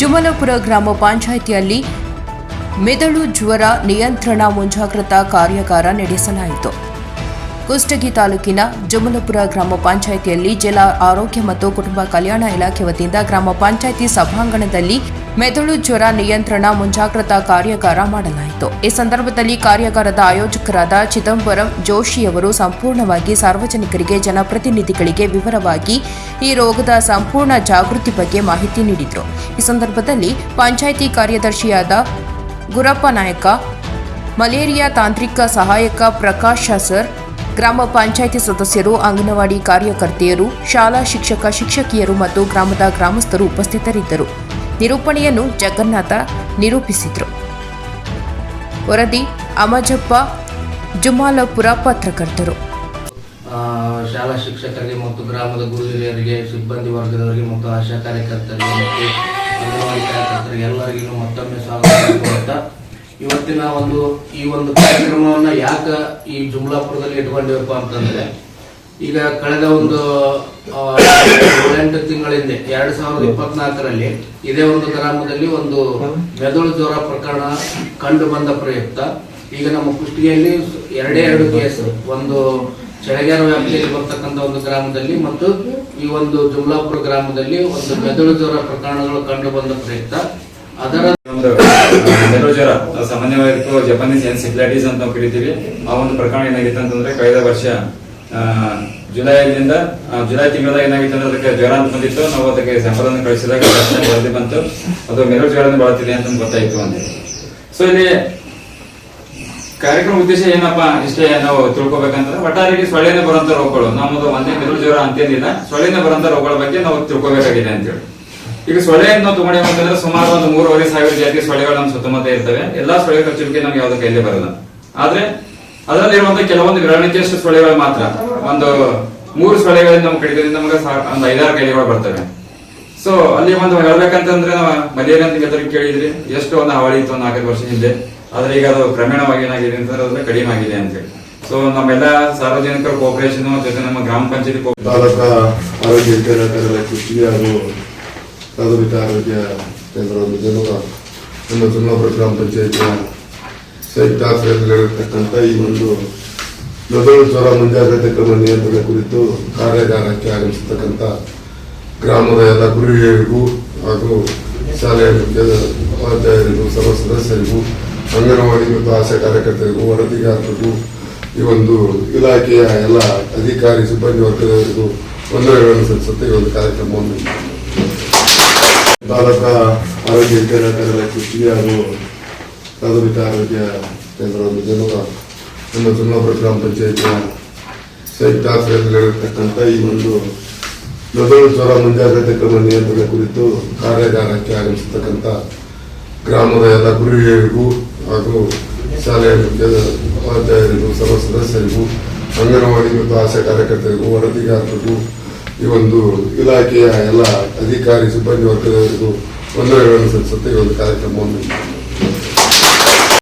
ಜುಮಲಪುರ ಗ್ರಾಮ ಪಂಚಾಯಿತಿಯಲ್ಲಿ ಮೆದುಳು ಜ್ವರ ನಿಯಂತ್ರಣ ಮುಂಜಾಗ್ರತಾ ಕಾರ್ಯಾಗಾರ ನಡೆಸಲಾಯಿತು. ಕುಷ್ಟಗಿ ತಾಲೂಕಿನ ಜುಮಲಪುರ ಗ್ರಾಮ ಪಂಚಾಯಿತಿಯಲ್ಲಿ ಜಿಲ್ಲಾ ಆರೋಗ್ಯ ಮತ್ತು ಕುಟುಂಬ ಕಲ್ಯಾಣ ಇಲಾಖೆ ವತಿಯಿಂದ ಗ್ರಾಮ ಪಂಚಾಯಿತಿ ಸಭಾಂಗಣದಲ್ಲಿ ಮೆದುಳು ಜ್ವರ ನಿಯಂತ್ರಣ ಮುಂಜಾಗ್ರತಾ ಕಾರ್ಯಾಗಾರ ಮಾಡಲಾಯಿತು. ಈ ಸಂದರ್ಭದಲ್ಲಿ ಕಾರ್ಯಾಗಾರದ ಆಯೋಜಕರಾದ ಚಿದಂಬರಂ ಜೋಶಿಯವರು ಸಂಪೂರ್ಣವಾಗಿ ಸಾರ್ವಜನಿಕರಿಗೆ ಜನಪ್ರತಿನಿಧಿಗಳಿಗೆ ವಿವರವಾಗಿ ಈ ರೋಗದ ಸಂಪೂರ್ಣ ಜಾಗೃತಿ ಬಗ್ಗೆ ಮಾಹಿತಿ ನೀಡಿದರು. ಈ ಸಂದರ್ಭದಲ್ಲಿ ಪಂಚಾಯಿತಿ ಕಾರ್ಯದರ್ಶಿಯಾದ ಗುರಪ್ಪ ನಾಯಕ, ಮಲೇರಿಯಾ ತಾಂತ್ರಿಕ ಸಹಾಯಕ ಪ್ರಕಾಶ್ ಸರ್, ಗ್ರಾಮ ಪಂಚಾಯಿತಿ ಸದಸ್ಯರು, ಅಂಗನವಾಡಿ ಕಾರ್ಯಕರ್ತೆಯರು, ಶಾಲಾ ಶಿಕ್ಷಕ, ಶಿಕ್ಷಕಿಯರು ಮತ್ತು ಗ್ರಾಮದ ಗ್ರಾಮಸ್ಥರು ಉಪಸ್ಥಿತರಿದ್ದರು. ನಿರೂಪಣೆಯನ್ನು ಜಗನ್ನಾಥ ನಿರೂಪಿಸಿದರು. ವರದಿ ಅಮಜಪ್ಪ ಜುಮಾಲಪುರ ಪತ್ರಕರ್ತರು. ಶಾಲಾ ಶಿಕ್ಷಕರಿಗೆ ಮತ್ತು ಗ್ರಾಮದ ಗುರು ಹಿರಿಯರಿಗೆ ಸಿಬ್ಬಂದಿ ವರ್ಗದವರಿಗೆ ಮತ್ತು ಆಶಾ ಕಾರ್ಯಕರ್ತರಿಗೆ ಮತ್ತು ಅಂಗನವಾಡಿ ಕಾರ್ಯಕರ್ತರಿಗೆ ಎಲ್ಲರಿಗೂ ಮತ್ತೊಮ್ಮೆ ಸ್ವಾಗತ ಇವತ್ತಿನ ಒಂದು ಈ ಒಂದು ಕಾರ್ಯಕ್ರಮವನ್ನು ಯಾಕೆ ಈ ಜುಮ್ಲಾಪುರದಲ್ಲಿ ಇಟ್ಕೊಂಡಿವಪ್ಪ ಅಂತಂದ್ರೆ ಈಗ ಕಳೆದ ಒಂದು ಏಳೆಂಟು ತಿಂಗಳ ಹಿಂದೆ ಎರಡ್ ಸಾವಿರದ ಇಪ್ಪತ್ನಾಲ್ಕರಲ್ಲಿ ಇದೇ ಒಂದು ಗ್ರಾಮದಲ್ಲಿ ಒಂದು ಮೆದುಳು ಜ್ವರ ಪ್ರಕರಣ ಕಂಡು ಬಂದ ಪ್ರಯುಕ್ತ. ಈಗ ನಮ್ಮ ಕುಷ್ಟಗಿಯಲ್ಲಿ ಎರಡೇ ಎರಡು ಕೇಸ್, ಒಂದು ಚಳಗೇರ ವ್ಯಾಪ್ತಿಯಲ್ಲಿ ಬರ್ತಕ್ಕಂಥ ಒಂದು ಗ್ರಾಮದಲ್ಲಿ ಮತ್ತು ಈ ಒಂದು ಜುಮ್ಲಾಪುರ ಗ್ರಾಮದಲ್ಲಿ ಒಂದು ಮೆದುಳು ಜ್ವರ ಪ್ರಕರಣಗಳು ಕಂಡು ಬಂದ ಪ್ರಯುಕ್ತ. ಅದರ ಜ್ವರ, ಸಾಮಾನ್ಯವಾಗಿ ಜಪಾನೀಸ್ ಎನ್ಸಿಫ್ಲೈಟಿಸ್ ಅಂತ ನಾವು ಕರಿತೀವಿ. ಆ ಒಂದು ಪ್ರಕರಣ ಏನಾಗಿತ್ತು ಅಂತಂದ್ರೆ, ಕಳೆದ ವರ್ಷ ಜುಲೈದಿಂದ ಜುಲೈ ತಿಂಗಳದಾಗ ಏನಾಗಿತ್ತು ಅಂದ್ರೆ ಅದಕ್ಕೆ ಜ್ವರ ಅಂತ ಬಂದಿತ್ತು. ನಾವು ಅದಕ್ಕೆ ಸ್ಯಾಂಪಲ್ ಅನ್ನು ಕಳಿಸಿದಾಗ ವರದಿ ಬಂತು. ಅದು ಮೆದುಳು ಜ್ವರ ಬಳತಿದೆ ಅಂತ ಗೊತ್ತಾಯ್ತು ಅಂತ ಸೊ ಇಲ್ಲಿ ಕಾರ್ಯಕ್ರಮ ಉದ್ದೇಶ ಏನಪ್ಪಾ? ಇಷ್ಟೇ ನಾವು ತಿಳ್ಕೊಬೇಕಂದ್ರೆ ಒಟ್ಟಾರಿಗೆ ಸೊಳ್ಳೆನೇ ಬರುವಂತ ರೋಗಗಳು. ನಮ್ಮದು ಒಂದೇ ಮೆರಳು ಜ್ವರ ಅಂತೇನಿಲ್ಲ. ಸೊಳ್ಳೆನೇ ಬರುವಂತ ರೋಗಗಳ ಬಗ್ಗೆ ನಾವು ತಿಳ್ಕೊಬೇಕಾಗಿದೆ ಅಂತೇಳಿ ಈಗ ಸೊಳ್ಳೆಯನ್ನು ನಾವು ತಗೊಂಡೇವೆ ಅಂತಂದ್ರೆ ಸುಮಾರು ಒಂದು ಮೂರುವರೆ ಸಾವಿರ ಜಾತಿ ಸೊಳ್ಳೆಗಳು ನಮ್ಮ ಸುತ್ತಮುತ್ತ ಇರ್ತವೆ. ಎಲ್ಲಾ ಸೊಳ್ಳೆ ಕಚ್ಚುವಿಕೆ ನಮ್ಗೆ ಯಾವ್ದು ಕೈಲಿ ಬರಲ್ಲ. ಆದ್ರೆ ಅದರಲ್ಲಿರುವಂತ ಕೆಲವೊಂದು ವಿರಳಣಿಕೆಯಷ್ಟು ಸೊಳ್ಳೆಗಳು ಮಾತ್ರ. ಒಂದು ಮೂರು ಸೊಳ್ಳೆಗಳಿಂದ ನಮ್ಮ ಕಡಿತದಿಂದ ನಮಗೆ ಒಂದು ಐದಾರು ಗಳಿಗೆಗಳು ಬರ್ತವೆ. ಸೊ ಅಲ್ಲಿ ಒಂದು ಹೇಳ್ಬೇಕಂತಂದ್ರೆ ನಾವು ಮಲೇರಿಯಾ ಅಂತ ಕೇಳಿದ್ರಿ. ಎಷ್ಟು ಒಂದು ಹಾವಳಿ ಇತ್ತು ಒಂದು ನಾಲ್ಕೈದು ವರ್ಷ ಹಿಂದೆ. ಆದ್ರೆ ಈಗ ಅದು ಕ್ರಮೇಣವಾಗಿ ಏನಾಗಿದೆ ಅಂತಂದ್ರೆ ಅದನ್ನ ಕಡಿಮೆ ಆಗಿದೆ ಅಂತೇಳಿ ಸೊ ನಮ್ಮೆಲ್ಲ ಸಾರ್ವಜನಿಕ ಕೋಪರೇಷನ್ ಜೊತೆ ನಮ್ಮ ಗ್ರಾಮ ಪಂಚಾಯತಿ ಆರೋಗ್ಯ ಇಲಾಖೆ ಕೃಷಿ ಹಾಗೂ ಪ್ರಾಥಮಿಕ ಆರೋಗ್ಯ ಕೇಂದ್ರವನ್ನು ಜನರ ನಮ್ಮ ಗ್ರಾಮ ಪಂಚಾಯತಿಯ ಸಂಯುಕ್ತ ಆಶ್ರಯದಲ್ಲಿರತಕ್ಕಂಥ ಈ ಒಂದು ಮೆದುಳು ಜ್ವರ ಮುಂಜಾಗ್ರತೆ ಕ್ರಮ ನಿಯಂತ್ರಣ ಕುರಿತು ಕಾರ್ಯಾಗಾರಕ್ಕೆ ಆಗಮಿಸತಕ್ಕಂಥ ಗ್ರಾಮದ ಎಲ್ಲ ಗುರುಹಿರಿಗೂ ಹಾಗೂ ಶಾಲೆಯ ಉಪಾಧ್ಯಾಯರಿಗೂ ಸರ್ವ ಸದಸ್ಯರಿಗೂ, ಅಂಗನವಾಡಿ ಮತ್ತು ಆಶಾ ಕಾರ್ಯಕರ್ತರಿಗೂ, ವರದಿಗಾರರಿಗೂ, ಈ ಒಂದು ಇಲಾಖೆಯ ಎಲ್ಲ ಅಧಿಕಾರಿ, ಸಿಬ್ಬಂದಿ ವರ್ಗದವರಿಗೂ ವಂದನೆಗಳನ್ನು ಸಲ್ಲಿಸುತ್ತೆ ಈ ಒಂದು ಕಾರ್ಯಕ್ರಮವನ್ನು. ಭಾರತ ಆರೋಗ್ಯ ಇಲಾಖೆ ಹಾಗೂ ಪ್ರಾಥಮಿಕ ಆರೋಗ್ಯ ಕೇಂದ್ರವನ್ನು ಜನರ, ನಮ್ಮ ಜುಮ್ಲಾಪುರ ಗ್ರಾಮ ಪಂಚಾಯತಿಯ ಸಂಯುಕ್ತ ಆಶ್ರಯದಲ್ಲಿರತಕ್ಕಂಥ ಈ ಒಂದು ಮೆದುಳು ಜ್ವರ ಮುಂಜಾಗ್ರತೆ ಕ್ರಮ ನಿಯಂತ್ರಣ ಕುರಿತು ಕಾರ್ಯಾಗಾರಕ್ಕೆ ಆಗಮಿಸತಕ್ಕಂಥ ಗ್ರಾಮದ ಎಲ್ಲ ಗುರು ಹಿರಿಯರಿಗೂ ಹಾಗೂ ಶಾಲೆಯ ಉಪಾಧ್ಯಾಯರಿಗೂ, ಸರ್ವ ಸದಸ್ಯರಿಗೂ, ಅಂಗನವಾಡಿ ಮತ್ತು ಆಶಾ ಕಾರ್ಯಕರ್ತರಿಗೂ ವರದಿಗಾರರಿಗೂ, ಈ ಒಂದು ಇಲಾಖೆಯ ಎಲ್ಲ ಅಧಿಕಾರಿ, ಸಿಬ್ಬಂದಿ ವರ್ಗದವರಿಗೂ ವಂದನೆಗಳನ್ನು ಸಲ್ಲಿಸುತ್ತೆ ಈ ಒಂದು ಕಾರ್ಯಕ್ರಮವನ್ನು